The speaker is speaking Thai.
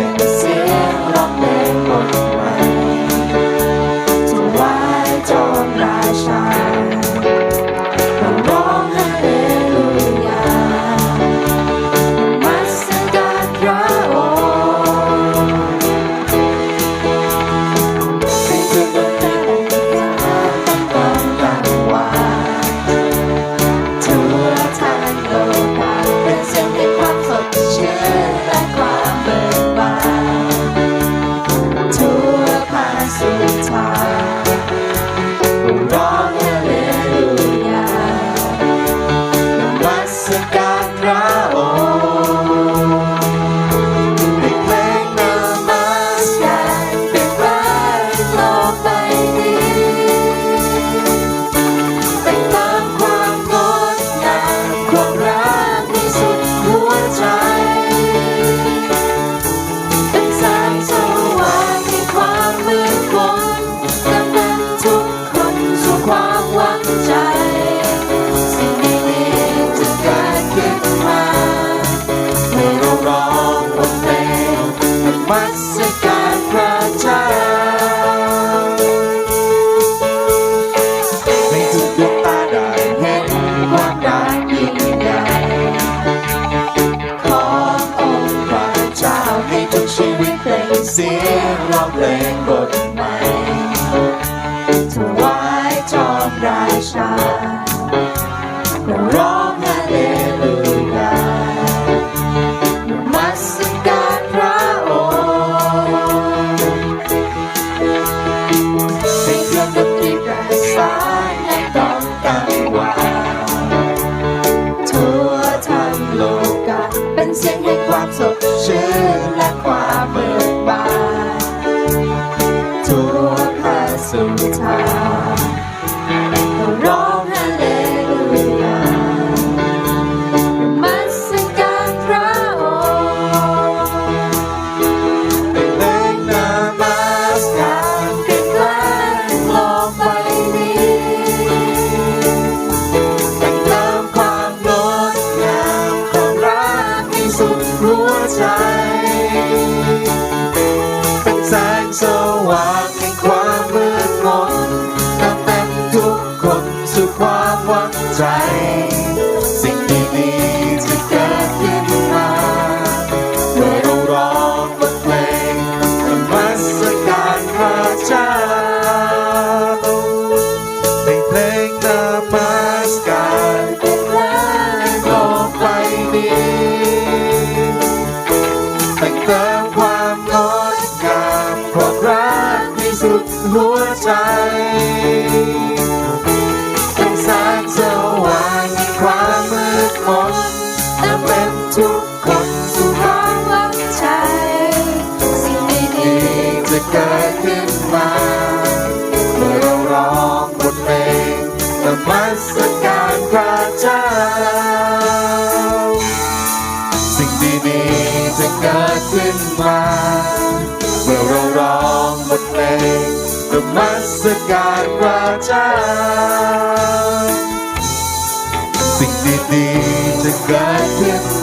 Bye. see lovely good. ามงดงามขอารักที่สุดหัวใจเป็นแสงสว่างความมืดมนและเป็นทุกคนสุขคามหวังใจ สิ่งดีๆจะเกิด ดีๆจะเกิดขึ้นมา เมื่อเราร้องบทเพลงกับมัสการพระเจ้าสิ่งดีๆจะเกิดขึ้น